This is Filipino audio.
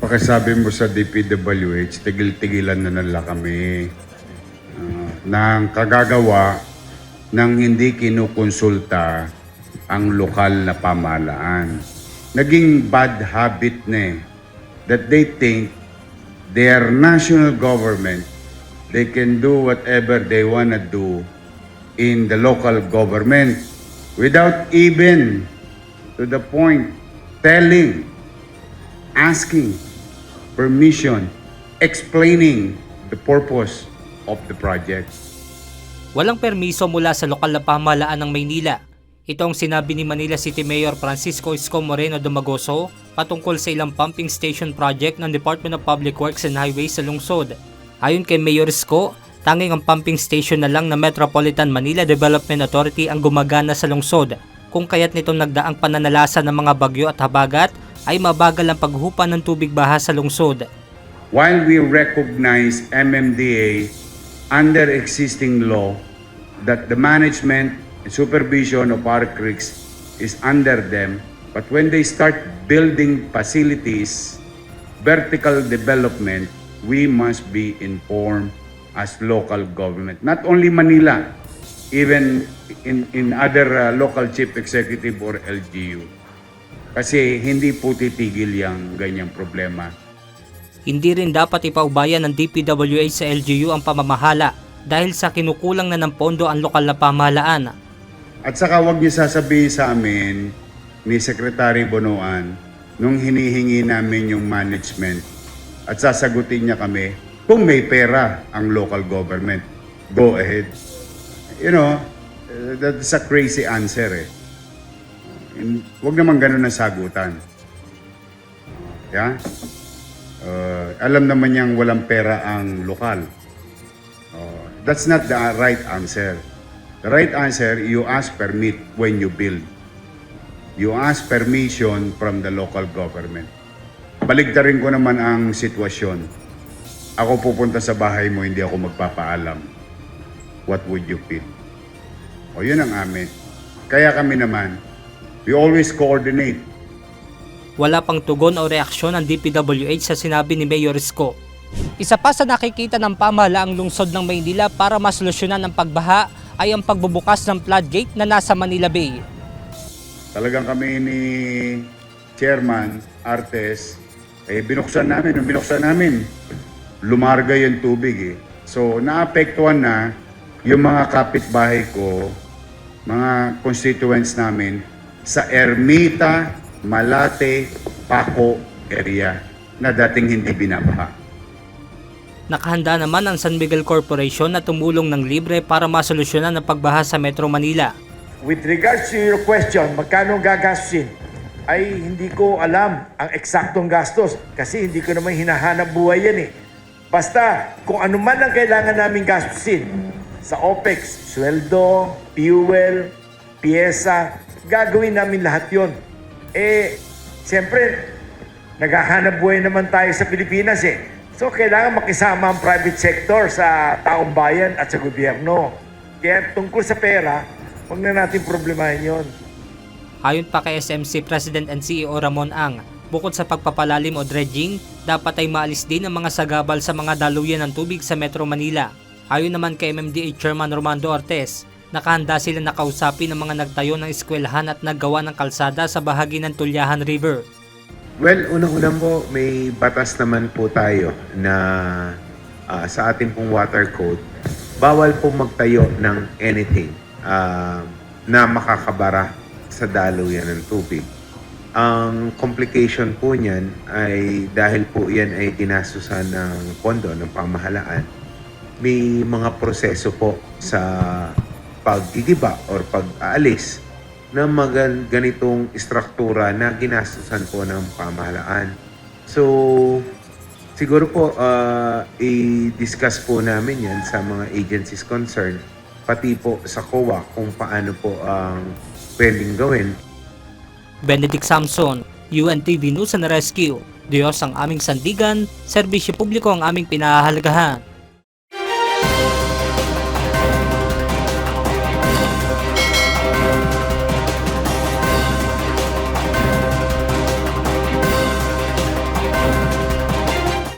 Pakisabi mo sa DPWH, tigil-tigilan na nila kami ah, ng kagagawa ng hindi kinukonsulta ang lokal na pamahalaan. Naging bad habit na eh, that they think their national government, they can do whatever they wanna do in the local government without even to the point telling, asking permission, explaining the purpose of the project. Walang permiso mula sa lokal na pamahalaan ng Maynila. Ito ang sinabi ni Manila City Mayor Francisco Isko Moreno Dumagoso patungkol sa ilang pumping station project ng Department of Public Works and Highways sa lungsod. Ayon kay Mayor Isko, tanging ang pumping station na lang na Metropolitan Manila Development Authority ang gumagana sa lungsod kung kaya't nitong nagdaang pananalasa ng mga bagyo at habagat ay mabagal ang paghupa ng tubig baha sa lungsod. While we recognize MMDA under existing law that the management and supervision of our creeks is under them, but when they start building facilities, vertical development, we must be informed as local government. Not only Manila, even in, in other uh, local chief executive or LGU. Kasi hindi po titigil yung ganyang problema. Hindi rin dapat ipaubayan ng DPWH sa LGU ang pamamahala dahil sa kinukulang na ng pondo ang lokal na pamahalaan. At saka wag niyo sasabihin sa amin ni Secretary Bonoan nung hinihingi namin yung management at sasagutin niya kami kung may pera ang local government. Go ahead. You know, that's a crazy answer eh. Huwag naman ganun ang sagutan. Yeah? Uh, alam naman niyang walang pera ang lokal. Oh, that's not the right answer. The right answer, you ask permit when you build. You ask permission from the local government. Baligtarin ko naman ang sitwasyon. Ako pupunta sa bahay mo, hindi ako magpapaalam. What would you feel? O yun ang amin. Kaya kami naman, we always coordinate. Wala pang tugon o reaksyon ng DPWH sa sinabi ni Mayor Isko. Isa pa sa nakikita ng pamahalaang lungsod ng Maynila para masolusyonan ang pagbaha ay ang pagbubukas ng floodgate na nasa Manila Bay. Talagang kami ni Chairman Artes, eh binuksan namin, binuksan namin, lumarga yung tubig eh. So naapektuhan na yung mga kapitbahay ko, mga constituents namin sa Ermita, Malate, Paco area na dating hindi binabaha. Nakahanda naman ang San Miguel Corporation na tumulong ng libre para masolusyonan ang pagbaha sa Metro Manila. With regards to your question, magkano gagastusin? Ay hindi ko alam ang eksaktong gastos kasi hindi ko naman hinahanap buhay yan eh. Basta kung ano man ang kailangan namin gastusin sa OPEX, sweldo, fuel, pyesa, gagawin namin lahat yon. Eh, siyempre, naghahanap buhay naman tayo sa Pilipinas eh. So, kailangan makisama ang private sector sa taong bayan at sa gobyerno. Kaya tungkol sa pera, huwag na natin problemahin yon. Ayon pa kay SMC President and CEO Ramon Ang, bukod sa pagpapalalim o dredging, dapat ay maalis din ang mga sagabal sa mga daluyan ng tubig sa Metro Manila. Ayon naman kay MMDA Chairman Romando Ortez, nakahanda sila nakausapin ng mga nagtayo ng eskwelahan at naggawa ng kalsada sa bahagi ng Tulyahan River. Well, unang-una po, may batas naman po tayo na ah, sa ating pong water code, bawal po magtayo ng anything ah, na makakabara sa daluyan ng tubig. Ang complication po niyan ay dahil po yan ay ginasusan ng pondo ng pamahalaan, may mga proseso po sa paggigiba or pag-aalis ng mga ganitong istruktura na ginastusan po ng pamahalaan. So, siguro po uh, i-discuss po namin yan sa mga agencies concerned, pati po sa COA kung paano po ang pwedeng gawin Benedict Samson, UNTV News and Rescue. Diyos ang aming sandigan, serbisyo publiko ang aming pinahahalagahan.